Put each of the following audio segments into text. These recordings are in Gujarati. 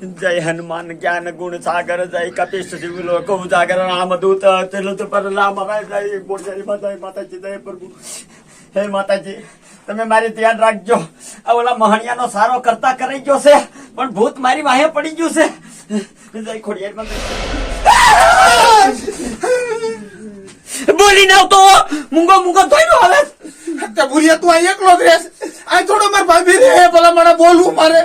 જય હનુમાન જ્ઞાન ગુણ સાગર જય કપિશ શિવ લોક જાગર રામ દૂત તિલત પર રામ જય જય માતાજી જય પ્રભુ હે માતાજી તમે મારી ધ્યાન રાખજો. આ ઓલા મહણિયાનો સારો કરતા કરી ગયો છે, પણ ભૂત મારી વાહે પડી ગયું છે. જય ખોડિયાર બોલી ના તો મૂંગો મૂંગો ધોઈનો આવે તે ભૂરિયા તું અહીં એકલો જ રહેશ. આ થોડો માર ભાભી રે ભલા મને બોલવું મારે.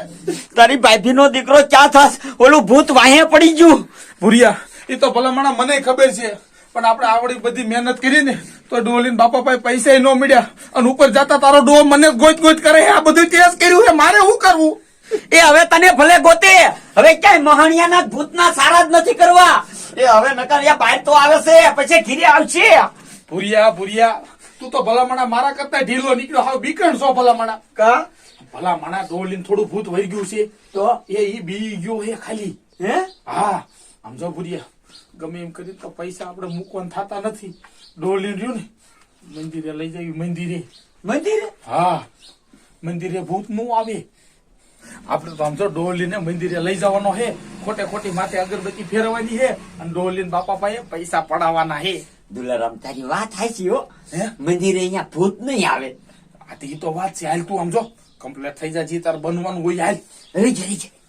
તારી ભાભી નો દીકરો ચા થાસ ઓલું ભૂત વાહે પડી ગયું. ભૂરિયા એ તો ભલા મને મને ખબર છે. પણ આપણે આવડી બધી મહેનત કરી ને તો ડોલીન બાપા પાસે પૈસા ન મળ્યા. અને ઉપર જતા તારો ડો મને ગોત ગોત કરે આ બધું કેસ કર્યું મારે શું કરવું? એ હવે તને ભલે ગોતે. હવે ક્યાંય મહાણિયાના ભૂતના સારા જ નથી કરવા. એ હવે નકર બહાર તો આવે છે. પછી ઘીરે આવશે. ભૂરિયા ભૂરિયા તું તો ભલામણા મારા કરતા ઢીલો નીકળ્યો. હાવ બીકણ છો ભલામણા. કા? ભલામણા ડોલીને થોડું ભૂત વહી ગયું છે. તો? એ ઈ બી ગયો હે ખાલી. હે? હા. આમ જો ભૂરિયા ગમે એમ કરી તો પૈસા આપણે મૂકવાના થતા નથી. ડોલીન રહ્યું ને મંદિરે લઈ જવી મંદિરે. મંદિરે? હા. મંદિરે ભૂતનું આવે. આપણે તો આમ તો ડોલીને મંદિરે લઈ જવાનો હે. ખોટે ખોટી માથે અગરબત્તી ફેરવવાની હે. અને ડોલીને બાપા પાસે પૈસા પડાવવાના હે. દુલારામ તારી વાત હાચી હો. હે? મંદિરે અહીંયા ભૂત નહીં આવે. આ તો ઈ તો વાત છે. હાલ તું આમ જો. કમ્પ્લીટ થઈ જાય જી તાર બનવાનું હોય હાલ. રહી જાય રહી જાય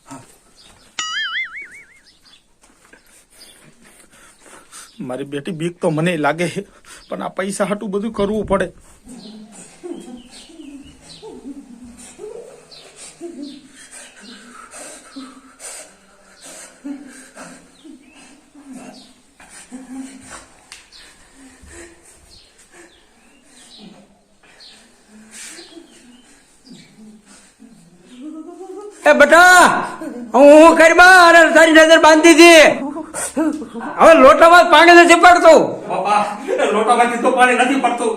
મારી બેટી બીક તો મને લાગે છે પણ આ પૈસા હાટું બધું કરવું પડે. એ બેટા હું કરીમાં અને તારી નજર બાંધી હતી હવે લોટામાં પાણી નથી પડતું. લોટામાંથી તો પાણી નથી પડતું.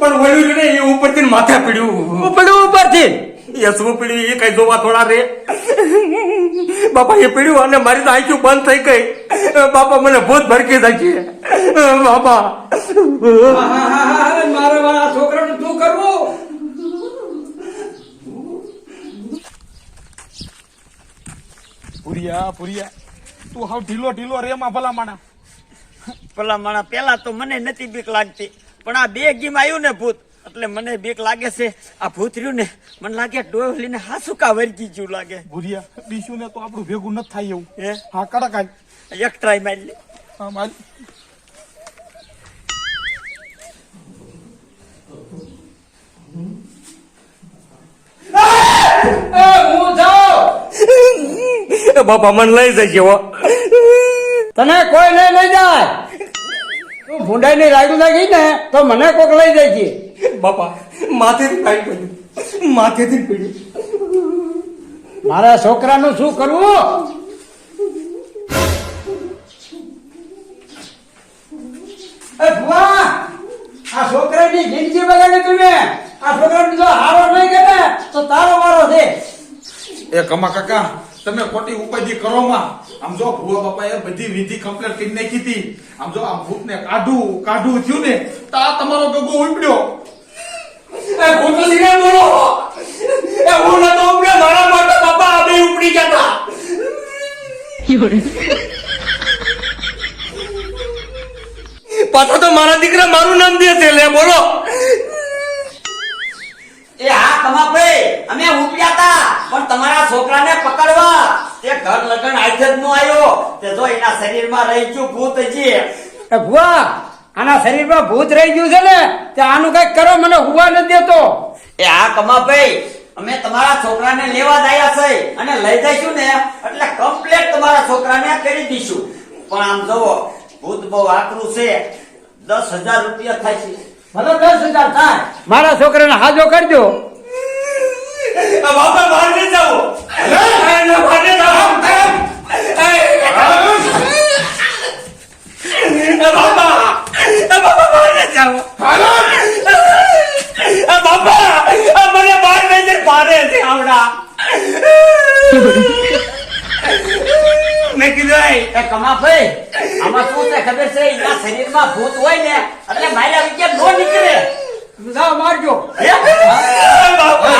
પણ વળ્યું ને એ ઉપરથી માથે પડ્યું. પડ્યું ઉપરથી. એ શું પડ્યું? એ કઈ જોવા થોડા રે. બાપા એ પીડ્યું અને મારી તો આંખ્યું બંધ થઈ ગઈ. બાપા મને ભૂત ભરકી જાય છે બાપા મારે મારા છોકરાનું શું કરવું પુરિયા પુરિયા. તું હાવ ઢીલો ઢીલો રે માં ભલા માણા. ભલા માણા પેલા તો મને નથી બીક લાગતી પણ આ બે ગીમ આવ્યું ને ભૂત એટલે મને બીક લાગે છે. આ ભૂત રહ્યું ને મને લાગે ડોહલીને હાસુકા વર્ગી ગયું લાગે. ભૂરિયા બીજું ને તો આપણું ભેગું નથી થાય એવું. હે? હા કડક એક ટ્રાય મારી લે. હા મારી હું જાઉં બાપા મને લઈ જશે હો. તને કોઈ નહીં લઈ જાય. તું ભૂંડાઈ ની રાયડું લાગી ને તો મને કોક લઈ જાય છે બાપા માથેથી પાણી પડ્યું. માથેથી પીડ્યું. મારા છોકરાનું શું કરવું? એ ભુવા આ છોકરાની જિંદગી બગાડી તમે. આ છોકરાને જો હારો નહીં કરે તો તારો મારો છે. એ કમા કાકા તમે ખોટી ઉપાધિ કરો માં આમ જો ભુવા બાપા એ બધી વિધિ કમ્પ્લીટ કરી નાખી હતી. આમ જો આમ ભૂત ને કાઢું કાઢું થયું ને તો આ તમારો ગગો ઉપડ્યો. એ ભૂતલી ને બોલો. એ હું નતો ઉપડ્યો. મારા માટે બાપા આ બે ઉપડી ગયા પાછો તો મારા દીકરા મારું નામ દે છે. લે બોલો. પણ તમારા છોકરાને પકડવા. તે ઘર લગન આજે જ નો આવ્યો. તે જો એના શરીરમાં રહી ગયું ભૂત હજી એ ભુવા આના શરીરમાં ભૂત રહી ગયું છે ને તે આનું કંઈક કરો મને હુવા ન દેતો. એ હા કમાભાઈ અમે તમારા છોકરાને લેવા જ આવ્યા છે અને લઈ જઈશું ને એટલે કમ્પ્લેટ તમારા છોકરાને કરી દઈશું. પણ આમ જોવો ભૂત બહુ આકરું છે. દસ હજાર રૂપિયા થાય છે. ભલે દસ હજાર થાય. મારા છોકરાને હાજો કરજો બાપા બહાર નહીં જાઓ બહાર નહીં જાઓ બાપા બાપા બહાર નહીં જાઓ બાપા મને નહીં જાય ભારે છે આવડા મેં કીધું એ કમા ભાઈ આમાં શું છે ખબર છે એના શરીરમાં ભૂત હોય ને એટલે મારા વિજ્ઞાન નો નીકળે જાઓ મારજો હે? બાપા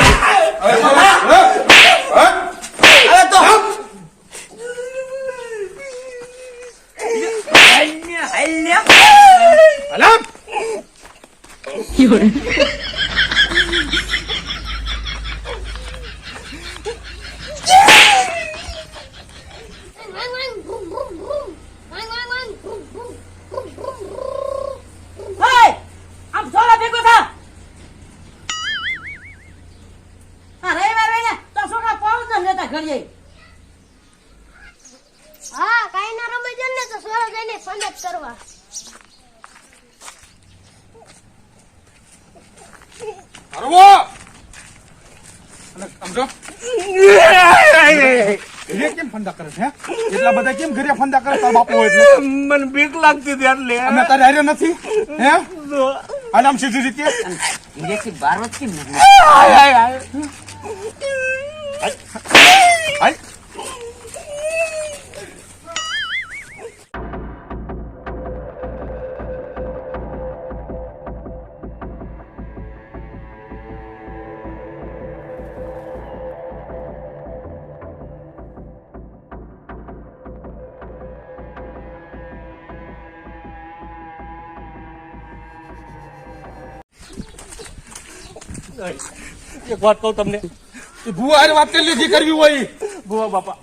પાઉં જ હા કાઈ ના રમે જ ને તો સોરો જઈને ફોન જ કરવા. હરવો! અને સમજો. ઘરે કેમ ફંદા કરે છે હે? એટલા બધા કેમ ઘરે ફંદા કરે? તારા બાપુ એટલે. મને બીક લાગતી હતી એટલે. અમે તારે હારે નથી હે? આનામ સીધી રીતે. બાર હાલ એક વાત કહું તમને. ભુવા હારે વાત કરી લીધી કરવી હોય ઈ. ભુવા બાપા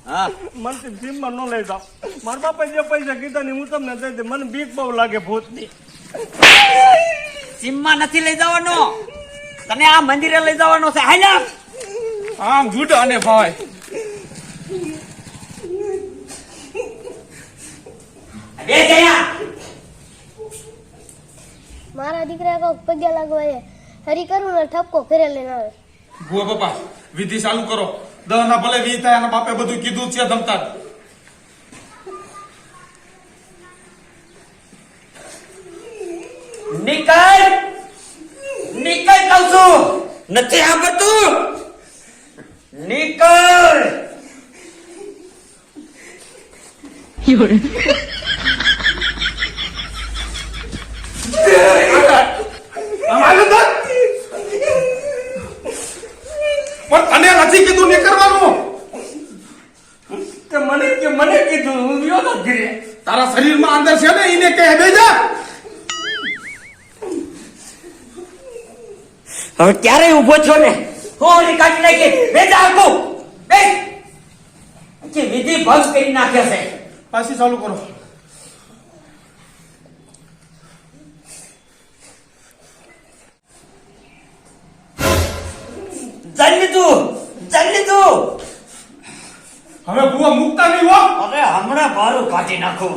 મને જીમમાં ન લઈ જાઓ. મારા બાપા જે પૈસા કીધા ને હું તમને દઈ દે મને બીક બહુ લાગે ભૂતની. જીમમાં નથી લઈ જવાનો. તને આ મંદિરે લઈ જવાનો છે. હાલ્યા આમ. જુડા અને ભાઈ. મારા દીકરા કહું પગે લાગવા હરી કરું ને ઠપકો ઘરે લઈને આવે. ભૂવા બાપા વિધિ ચાલુ કરો. દહ ના ભલે વી થાય અને બાપે બધું કીધું છે ધમતા નીકળ નીકળ કહું છું. નથી સાંભળતું નીકળ અમારું હાલે તો. પણ તને નથી કીધું ને કરવાનું. કે મને કે મને કીધું હું ગયો તો ઘરે. તારા શરીરમાં અંદર છે ને એને કહે દેજા હવે ક્યારે ઊભો છો ને? હોળી કાઢી નાખી. બેજા આખું બે. કે વિધિ ભંગ કરી નાખે છે. પાછી ચાલુ કરો. જઈ લીધું જઈ લીધું હવે ભૂવા મુકતા નહીં હો. હવે હમણાં બારું કાઢી નાખું.